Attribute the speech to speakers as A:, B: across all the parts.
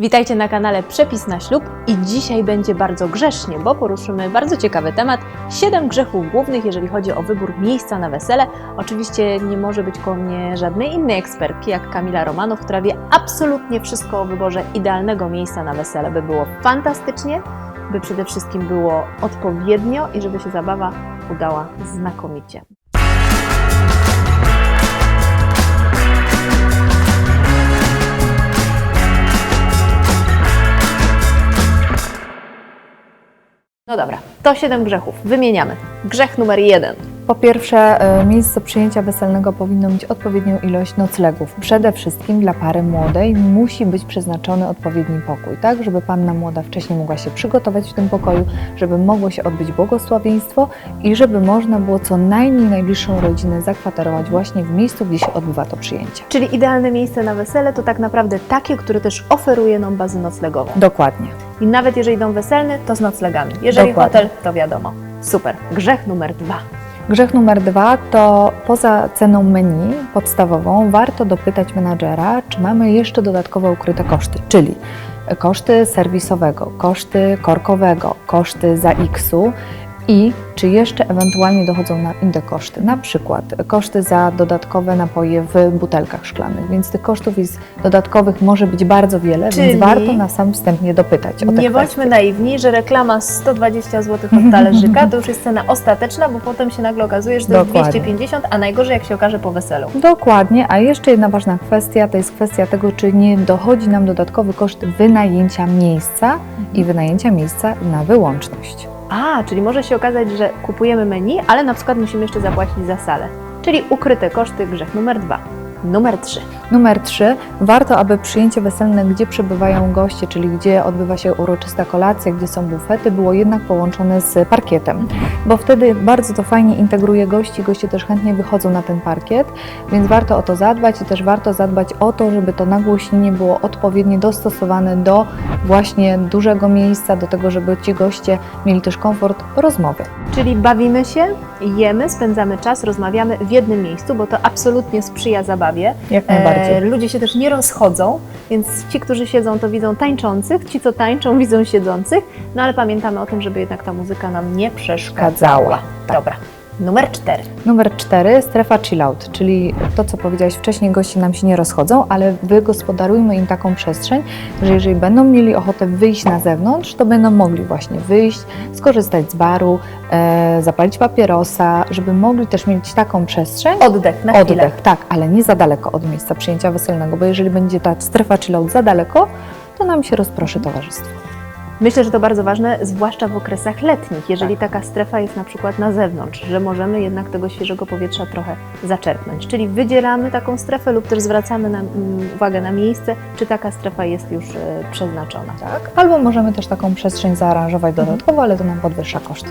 A: Witajcie na kanale Przepis na ślub i dzisiaj będzie bardzo grzesznie, bo poruszymy bardzo ciekawy temat. 7 grzechów głównych, jeżeli chodzi o wybór miejsca na wesele. Oczywiście nie może być koło mnie żadnej innej ekspertki jak Kamila Romanow, która wie absolutnie wszystko o wyborze idealnego miejsca na wesele, by było fantastycznie, by przede wszystkim było odpowiednio i żeby się zabawa udała znakomicie. No dobra, to 7 grzechów. Wymieniamy. Grzech numer jeden.
B: Po pierwsze, e, miejsce przyjęcia weselnego powinno mieć odpowiednią ilość noclegów. Przede wszystkim dla pary młodej musi być przeznaczony odpowiedni pokój, tak, żeby panna młoda wcześniej mogła się przygotować w tym pokoju, żeby mogło się odbyć błogosławieństwo i żeby można było co najmniej najbliższą rodzinę zakwaterować właśnie w miejscu, gdzie się odbywa to przyjęcie.
A: Czyli idealne miejsce na wesele to tak naprawdę takie, które też oferuje nam bazę noclegową.
B: Dokładnie.
A: I nawet jeżeli dom weselny, to z noclegami. Jeżeli
B: Dokładnie.
A: hotel, to wiadomo. Super. Grzech numer dwa.
B: Grzech numer dwa to poza ceną menu podstawową warto dopytać menadżera, czy mamy jeszcze dodatkowe ukryte koszty, czyli koszty serwisowego, koszty korkowego, koszty za X-u i czy jeszcze ewentualnie dochodzą na inne koszty, na przykład koszty za dodatkowe napoje w butelkach szklanych, więc tych kosztów jest dodatkowych może być bardzo wiele,
A: Czyli-
B: więc warto na sam wstępnie dopytać o te
A: Nie
B: kwestie.
A: bądźmy naiwni, że reklama 120 zł od talerzyka to już jest cena ostateczna, bo potem się nagle okazuje, że to jest
B: Dokładnie.
A: 250, a najgorzej jak się okaże po weselu.
B: Dokładnie, a jeszcze jedna ważna kwestia to jest kwestia tego, czy nie dochodzi nam dodatkowy koszt wynajęcia miejsca i wynajęcia miejsca na wyłączność.
A: A, czyli może się okazać, że kupujemy menu, ale na przykład musimy jeszcze zapłacić za salę. Czyli ukryte koszty, grzech numer dwa. Numer trzy.
B: Numer 3. Warto, aby przyjęcie weselne, gdzie przebywają goście, czyli gdzie odbywa się uroczysta kolacja, gdzie są bufety, było jednak połączone z parkietem, bo wtedy bardzo to fajnie integruje gości, goście też chętnie wychodzą na ten parkiet, więc warto o to zadbać i też warto zadbać o to, żeby to nagłośnienie było odpowiednio dostosowane do właśnie dużego miejsca, do tego, żeby ci goście mieli też komfort rozmowy.
A: Czyli bawimy się, jemy, spędzamy czas, rozmawiamy w jednym miejscu, bo to absolutnie sprzyja zabawie.
B: Jak najbardziej.
A: E, ludzie się też nie rozchodzą, więc ci, którzy siedzą, to widzą tańczących, ci, co tańczą, widzą siedzących, no ale pamiętamy o tym, żeby jednak ta muzyka nam nie przeszkadzała.
B: Tak.
A: Dobra. Numer cztery.
B: Numer cztery, strefa chillout, czyli to, co powiedziałaś wcześniej, goście nam się nie rozchodzą, ale wygospodarujmy im taką przestrzeń, że jeżeli będą mieli ochotę wyjść na zewnątrz, to będą mogli właśnie wyjść, skorzystać z baru, e, zapalić papierosa, żeby mogli też mieć taką przestrzeń.
A: Oddech na chwilę.
B: Oddech, tak, ale nie za daleko od miejsca przyjęcia weselnego, bo jeżeli będzie ta strefa chillout za daleko, to nam się rozproszy towarzystwo.
A: Myślę, że to bardzo ważne, zwłaszcza w okresach letnich, jeżeli
B: Tak.
A: taka strefa jest na przykład na zewnątrz, że możemy jednak tego świeżego powietrza trochę zaczerpnąć. Czyli wydzielamy taką strefę lub też zwracamy na, mm, uwagę na miejsce, czy taka strefa jest już e, przeznaczona.
B: Tak? Albo możemy też taką przestrzeń zaaranżować dodatkowo, ale to nam podwyższa koszty.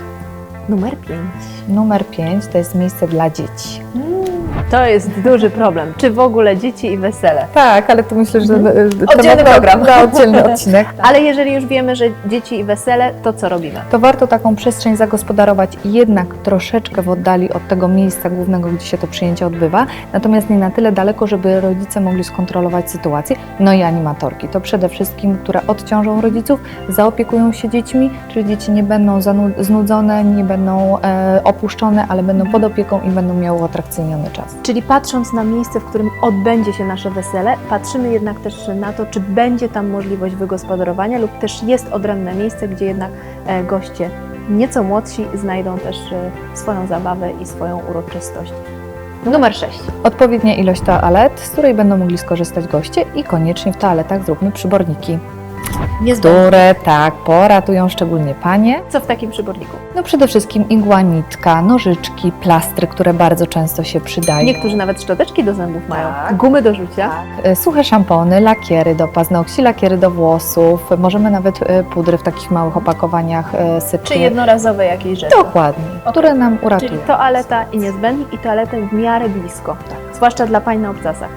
A: Numer 5.
B: Numer 5 to jest miejsce dla dzieci.
A: To jest duży problem. Czy w ogóle dzieci i wesele?
B: Tak, ale to myślę, że
A: Mhm. Oddzielny program.
B: Oddzielny odcinek.
A: Ale jeżeli już wiemy, że dzieci i wesele, to co robimy?
B: To warto taką przestrzeń zagospodarować jednak troszeczkę w oddali od tego miejsca głównego, gdzie się to przyjęcie odbywa, natomiast nie na tyle daleko, żeby rodzice mogli skontrolować sytuację. No i animatorki. To przede wszystkim, które odciążą rodziców, zaopiekują się dziećmi, czyli dzieci nie będą znudzone, nie będą e, opuszczone, ale będą pod opieką i będą miały uatrakcyjniony czas.
A: Czyli patrząc na miejsce, w którym odbędzie się nasze wesele, patrzymy jednak też na to, czy będzie tam możliwość wygospodarowania lub też jest odrębne miejsce, gdzie jednak e, goście nieco młodsi znajdą też e, swoją zabawę i swoją uroczystość. Numer 6.
B: Odpowiednia ilość toalet, z której będą mogli skorzystać goście i koniecznie w toaletach zróbmy przyborniki,
A: Niezbędne.
B: które tak poratują szczególnie panie.
A: Co w takim przyborniku?
B: No przede wszystkim igła, nitka, nożyczki, plastry, które bardzo często się przydają.
A: Niektórzy nawet szczoteczki do zębów mają,
B: Tak.
A: gumy do rzucia.
B: E, Suche szampony, lakiery do paznokci, lakiery do włosów. Możemy nawet e, pudry w takich małych opakowaniach e, sypkie.
A: Czy jednorazowe jakieś rzeczy.
B: Dokładnie, które nam uratują.
A: Czyli toaleta i niezbędnik i toaletę w miarę blisko. Zwłaszcza dla pań na obcasach.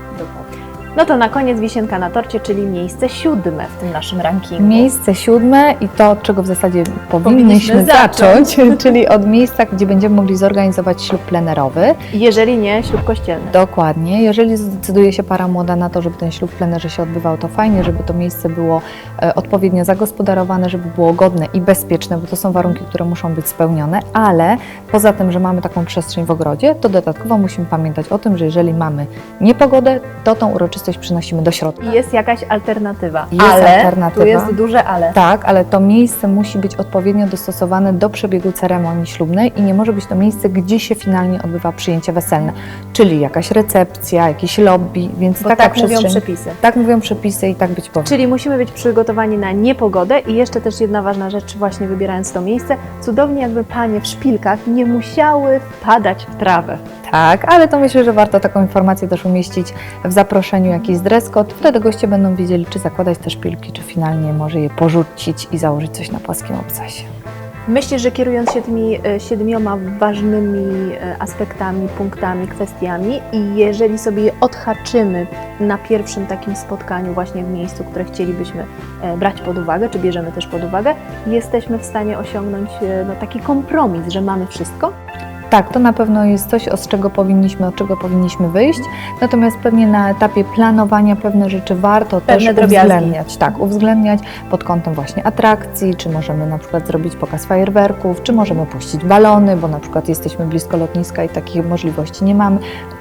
A: No to na koniec wisienka na torcie, czyli miejsce siódme w tym naszym rankingu.
B: Miejsce siódme i to, od czego w zasadzie powinniśmy,
A: Powinniśmy
B: zacząć, czyli od miejsca, gdzie będziemy mogli zorganizować ślub plenerowy.
A: Jeżeli nie, ślub kościelny.
B: Dokładnie. Jeżeli zdecyduje się para młoda na to, żeby ten ślub w plenerze się odbywał, to fajnie, żeby to miejsce było e, odpowiednio zagospodarowane, żeby było godne i bezpieczne, bo to są warunki, które muszą być spełnione, ale poza tym, że mamy taką przestrzeń w ogrodzie, to dodatkowo musimy pamiętać o tym, że jeżeli mamy niepogodę, to tą uroczystość przynosimy do środka.
A: I jest jakaś alternatywa.
B: Jest
A: ale,
B: alternatywa.
A: tu jest duże ale.
B: Tak, ale to miejsce musi być odpowiednio dostosowane do przebiegu ceremonii ślubnej i nie może być to miejsce, gdzie się finalnie odbywa przyjęcie weselne, czyli jakaś recepcja, jakiś lobby, więc
A: Bo
B: taka
A: tak mówią
B: przestrzeń.
A: przepisy.
B: Tak mówią przepisy i tak być powinno.
A: Czyli musimy być przygotowani na niepogodę i jeszcze też jedna ważna rzecz, właśnie wybierając to miejsce, cudownie jakby panie w szpilkach nie musiały wpadać w trawę.
B: Tak, ale to myślę, że warto taką informację też umieścić w zaproszeniu, jakiś dress code. Wtedy goście będą wiedzieli, czy zakładać te szpilki, czy finalnie może je porzucić i założyć coś na płaskim obcasie.
A: Myślę, że kierując się tymi e, siedmioma ważnymi e, aspektami, punktami, kwestiami i jeżeli sobie je odhaczymy na pierwszym takim spotkaniu właśnie w miejscu, które chcielibyśmy e, brać pod uwagę, czy bierzemy też pod uwagę, jesteśmy w stanie osiągnąć no, taki kompromis, że mamy wszystko.
B: Tak, to na pewno jest coś, od czego powinniśmy, od czego powinniśmy wyjść. Natomiast pewnie na etapie planowania pewne rzeczy warto
A: Pewne
B: też uwzględniać. Tak, uwzględniać pod kątem właśnie atrakcji, czy możemy na przykład zrobić pokaz fajerwerków, czy możemy puścić balony, bo na przykład jesteśmy blisko lotniska i takich możliwości nie mamy.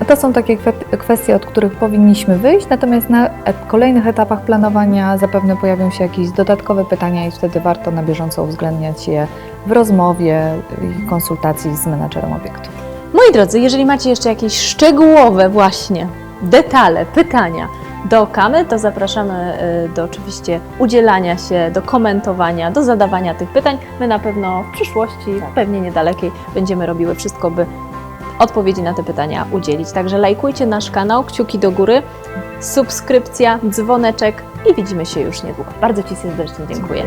B: To są takie kwe- kwestie, od których powinniśmy wyjść, natomiast na kolejnych etapach planowania zapewne pojawią się jakieś dodatkowe pytania i wtedy warto na bieżąco uwzględniać je w rozmowie i konsultacji z menadżerem obiektu.
A: Moi drodzy, jeżeli macie jeszcze jakieś szczegółowe właśnie detale, pytania do Kamy, to zapraszamy y, do oczywiście udzielania się, do komentowania, do zadawania tych pytań. My na pewno w przyszłości, pewnie niedalekiej, będziemy robiły wszystko, by odpowiedzi na te pytania udzielić. Także lajkujcie nasz kanał, kciuki do góry, subskrypcja, dzwoneczek i widzimy się już niedługo. Bardzo Ci serdecznie dziękuję.